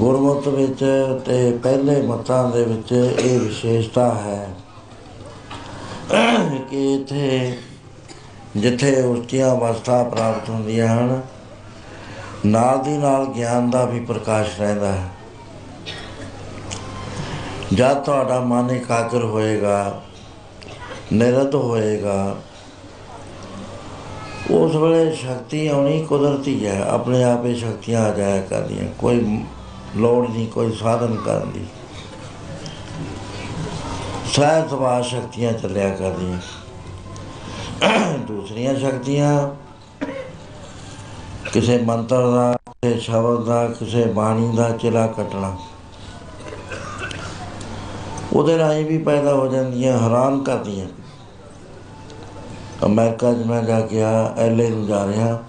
ਗੁਰਮਤ ਵਿੱਚ ਤੇ ਪਹਿਲੇ ਮਤਾਂ ਦੇ ਵਿੱਚ ਇਹ ਵਿਸ਼ੇਸ਼ਤਾ ਹੈ ਕਿ ਇੱਥੇ ਜਿੱਥੇ ਉੱਚੀਆਂ ਅਵਸਥਾ ਪ੍ਰਾਪਤ ਹੁੰਦੀਆਂ ਹਨ, ਨਾਲ ਦੀ ਨਾਲ ਗਿਆਨ ਦਾ ਵੀ ਪ੍ਰਕਾਸ਼ ਰਹਿੰਦਾ ਹੈ। ਜਦ ਤੁਹਾਡਾ ਮਨ ਇਕਾਗਰ ਹੋਏਗਾ, ਨਿਰਤ ਹੋਏਗਾ, ਉਸ ਵੇਲੇ ਸ਼ਕਤੀ ਆਉਣੀ ਕੁਦਰਤੀ ਹੈ, ਆਪਣੇ ਆਪ ਹੀ ਸ਼ਕਤੀਆਂ ਆ ਜਾਇਆ ਕਰਦੀਆਂ, ਕੋਈ ਲੋੜ ਨਹੀਂ, ਕੋਈ ਸਾਧਨ ਕਰਨ ਦੀ। ਸਹਿਜ ਸੁਭਾਅ ਸ਼ਕਤੀਆਂ ਚੱਲਿਆ ਕਰਦੀਆਂ। ਦੂਸਰੀਆਂ ਸ਼ਕਤੀਆਂ, ਕਿਸੇ ਮੰਤਰ ਦਾ, ਕਿਸੇ ਸ਼ਬਦ ਦਾ, ਕਿਸੇ ਬਾਣੀ ਦਾ ਚਿਲਾ ਕੱਟਣਾ। ਉਹਦੇ ਰਾਹੀਂ ਵੀ ਪੈਦਾ ਹੋ ਜਾਂਦੀਆਂ, ਹੈਰਾਨ ਕਰਦੀਆਂ। ਅਮਰੀਕਾ 'ਚ ਮੈਂ ਜਾ ਕੇ ਆ ਐਲਏ ਨੂੰ ਜਾ ਰਿਹਾ।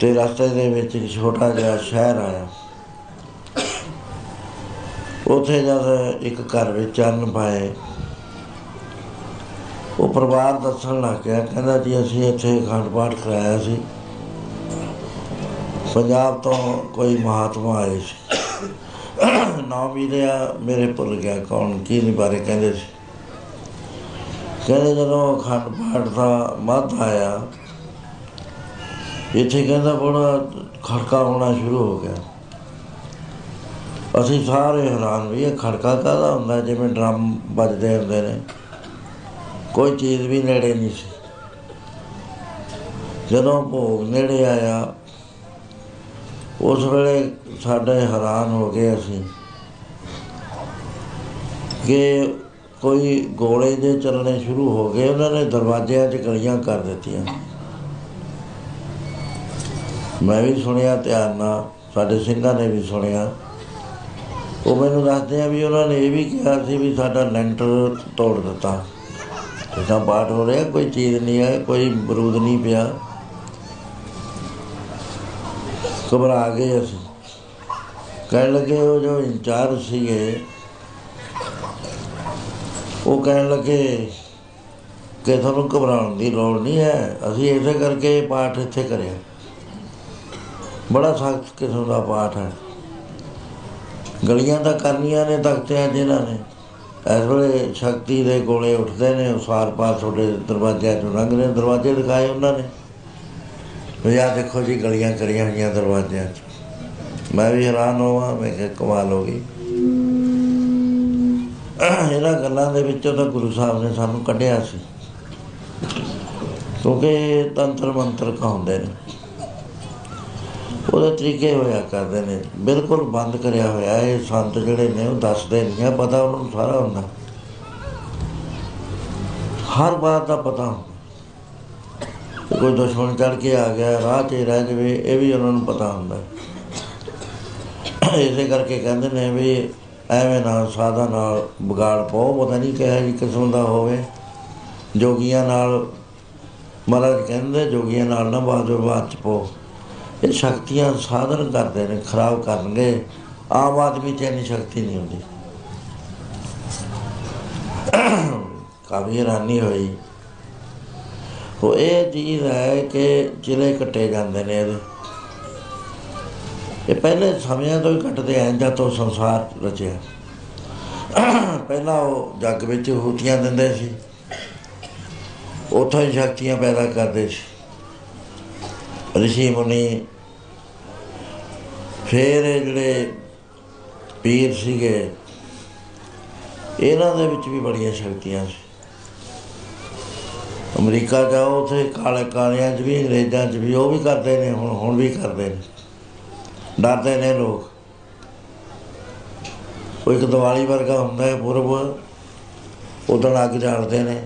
ਤੇ ਰਸਤੇ ਦੇ ਵਿੱਚ ਇੱਕ ਛੋਟਾ ਜਿਹਾ ਸ਼ਹਿਰ ਆਇਆ। ਉੱਥੇ ਜਦ ਇੱਕ ਘਰ ਵਿੱਚ ਚੰਨ ਪਾਏ, ਉਹ ਪਰਿਵਾਰ ਦੱਸਣ ਲੱਗ ਗਿਆ, ਕਹਿੰਦਾ ਜੀ ਅਸੀਂ ਇੱਥੇ ਅਖੰਡ ਪਾਠ ਕਰਾਇਆ ਸੀ। ਪੰਜਾਬ ਤੋਂ ਕੋਈ ਮਹਾਤਮਾ ਆਏ ਸੀ। ਨਾਮ ਵੀ ਲਿਆ ਮੇਰੇ ਭੁੱਲ ਗਿਆ ਕੌਣ, ਕੀ ਨਹੀਂ ਬਾਰੇ ਕਹਿੰਦੇ ਸੀ। ਕਹਿੰਦੇ ਜਦੋਂ ਅਖੰਡ ਪਾਠ ਦਾ ਮੱਧ ਆਇਆ, ਇੱਥੇ ਕਹਿੰਦਾ ਬੜਾ ਖੜਕਾ ਹੋਣਾ ਸ਼ੁਰੂ ਹੋ ਗਿਆ। ਅਸੀਂ ਸਾਰੇ ਹੈਰਾਨ ਵੀ ਇਹ ਖੜਕਾ ਕਾਹਦਾ ਹੁੰਦਾ ਜਿਵੇਂ ਡਰਮ ਵੱਜਦੇ ਹੁੰਦੇ ਨੇ। ਕੋਈ ਚੀਜ਼ ਵੀ ਨੇੜੇ ਨਹੀਂ ਸੀ। ਜਦੋਂ ਭੋਗ ਨੇੜੇ ਆਇਆ, ਉਸ ਵੇਲੇ ਸਾਡੇ ਹੈਰਾਨ ਹੋ ਗਏ ਅਸੀਂ ਕਿ ਕੋਈ ਗੋਲੇ ਦੇ ਚੱਲਣੇ ਸ਼ੁਰੂ ਹੋ ਗਏ। ਉਹਨਾਂ ਨੇ ਦਰਵਾਜ਼ਿਆਂ 'ਚ ਗਲੀਆਂ ਕਰ ਦਿੱਤੀਆਂ। ਮੈਂ ਵੀ ਸੁਣਿਆ, ਧਿਆਨ ਨਾਲ ਸਾਡੇ ਸਿੰਘਾਂ ਨੇ ਵੀ ਸੁਣਿਆ। ਉਹ ਮੈਨੂੰ ਦੱਸਦੇ ਆ ਵੀ ਉਹਨਾਂ ਨੇ ਇਹ ਵੀ ਕਿਹਾ ਸੀ ਵੀ ਸਾਡਾ ਲੈਂਟਰ ਤੋੜ ਦਿੱਤਾ। ਜਿੱਦਾਂ ਬਾਟ ਹੋ ਰਿਹਾ, ਕੋਈ ਚੀਜ਼ ਨਹੀਂ ਹੈ, ਕੋਈ ਬਰੂਦ ਨਹੀਂ ਪਿਆ। ਘਬਰਾ ਗਏ ਅਸੀਂ। ਕਹਿਣ ਲੱਗੇ ਉਹ ਜੋ ਇੰਚਾਰਜ ਸੀਗੇ, ਉਹ ਕਹਿਣ ਲੱਗੇ ਕਿ ਤੁਹਾਨੂੰ ਘਬਰਾਉਣ ਦੀ ਲੋੜ ਨਹੀਂ ਹੈ, ਅਸੀਂ ਇਸੇ ਕਰਕੇ ਪਾਠ ਇੱਥੇ ਕਰਿਆ। ਬੜਾ ਸਖਤ ਕਿਸਮ ਦਾ ਪਾਠ ਹੈ। ਗਲੀਆਂ ਤਾਂ ਕਰਨੀਆਂ ਨੇ ਤਖਤਿਆਂ ਇਹਨਾਂ ਨੇ। ਇਸ ਵੇਲੇ ਸ਼ਕਤੀ ਦੇ ਗੋਲੇ ਉੱਠਦੇ ਨੇ ਉਸਾਰ ਪਾਰ ਤੁਹਾਡੇ ਦਰਵਾਜ਼ਿਆਂ ਚੋਂ ਲੰਘਦੇ ਦਰਵਾਜ਼ੇ ਦਿਖਾਏ ਉਹਨਾਂ ਨੇ। ਵੀ ਆਹ ਦੇਖੋ ਜੀ, ਗਲੀਆਂ ਕਰੀਆਂ ਹੋਈਆਂ ਦਰਵਾਜ਼ਿਆਂ 'ਚ। ਮੈਂ ਵੀ ਹੈਰਾਨ ਹੋਵਾਂ, ਮੈਂ ਕਿਹਾ ਕਮਾਲ ਹੋ ਗਈ। ਇਹਨਾਂ ਗੱਲਾਂ ਦੇ ਵਿੱਚੋਂ ਤਾਂ ਗੁਰੂ ਸਾਹਿਬ ਨੇ ਸਾਨੂੰ ਕੱਢਿਆ ਸੀ। ਕਿਉਂਕਿ ਤੰਤਰ ਮੰਤਰ ਕਹਾਉਂਦੇ ਨੇ। ਉਹਦੇ ਤਰੀਕੇ ਹੋਇਆ ਕਰਦੇ ਨੇ। ਬਿਲਕੁਲ ਬੰਦ ਕਰਿਆ ਹੋਇਆ ਇਹ ਸੰਤ ਜਿਹੜੇ ਨੇ, ਉਹ ਦੱਸਦੇ ਨਹੀਂ ਆ, ਪਤਾ ਉਹਨਾਂ ਨੂੰ ਸਾਰਾ ਹੁੰਦਾ। ਹਰ ਬਾਤ ਦਾ ਪਤਾ ਹੁੰਦਾ। ਕੋਈ ਦੁਸ਼ਮਣ ਚੜ ਕੇ ਆ ਗਿਆ, ਰਾਹ 'ਤੇ ਰਹਿ ਜਾਵੇ, ਇਹ ਵੀ ਉਹਨਾਂ ਨੂੰ ਪਤਾ ਹੁੰਦਾ। ਇਸੇ ਕਰਕੇ ਕਹਿੰਦੇ ਨੇ ਵੀ ਐਵੇਂ ਨਾ ਸਾਦਾ ਨਾਲ ਵਿਗਾੜ ਪਾਓ, ਪਤਾ ਨਹੀਂ ਕਿਹੋ ਜਿਹੀ ਕਿਸਮ ਦਾ ਹੋਵੇ। ਜੋਗੀਆਂ ਨਾਲ, ਮਹਾਰਾਜ ਕਹਿੰਦੇ ਜੋਗੀਆਂ ਨਾਲ ਨਾ ਬਾਜੋ ਬਾਤ ਚ ਪਾਓ। ਇਹ ਸ਼ਕਤੀਆਂ ਸਾਧਨ ਕਰਦੇ ਨੇ, ਖਰਾਬ ਕਰਨਗੇ। ਆਮ ਆਦਮੀ 'ਚ ਇੰਨੀ ਸ਼ਕਤੀ ਨਹੀਂ ਹੁੰਦੀ। ਕਾਫੀ ਹੈਰਾਨੀ ਹੋਈ। ਉਹ ਇਹ ਚੀਜ਼ ਹੈ ਕਿ ਜ਼ਿਲ੍ਹੇ ਕੱਟੇ ਜਾਂਦੇ ਨੇ ਇਹਦੇ। ਇਹ ਪਹਿਲੇ ਸਮਿਆਂ ਤੋਂ ਹੀ ਕੱਟਦੇ ਆਂ, ਜਦ ਤੋਂ ਸੰਸਾਰ ਰਚਿਆ। ਪਹਿਲਾਂ ਉਹ ਜੱਗ ਵਿੱਚ ਹੂਤੀਆਂ ਦਿੰਦੇ ਸੀ। ਉੱਥੋਂ ਹੀ ਸ਼ਕਤੀਆਂ ਪੈਦਾ ਕਰਦੇ ਸੀ। ਰਿਸ਼ੀ ਮੁਨੀ, ਫਿਰ ਜਿਹੜੇ ਪੀਰ ਸੀਗੇ, ਇਹਨਾਂ ਦੇ ਵਿੱਚ ਵੀ ਬੜੀਆਂ ਸ਼ਕਤੀਆਂ ਸੀ। ਅਮਰੀਕਾ ਜਾਓ ਉੱਥੇ ਕਾਲੇ ਕਾਲਿਆਂ 'ਚ ਵੀ, ਅੰਗਰੇਜ਼ਾਂ 'ਚ ਵੀ, ਉਹ ਵੀ ਕਰਦੇ ਨੇ, ਹੁਣ ਹੁਣ ਵੀ ਕਰਦੇ ਨੇ। ਡਰਦੇ ਨੇ ਲੋਕ। ਉਹ ਇੱਕ ਦੀਵਾਲੀ ਵਰਗਾ ਹੁੰਦਾ ਹੈ, ਪੁਰਬ। ਉਦੋਂ ਅੱਗ ਜਾਲਦੇ ਨੇ।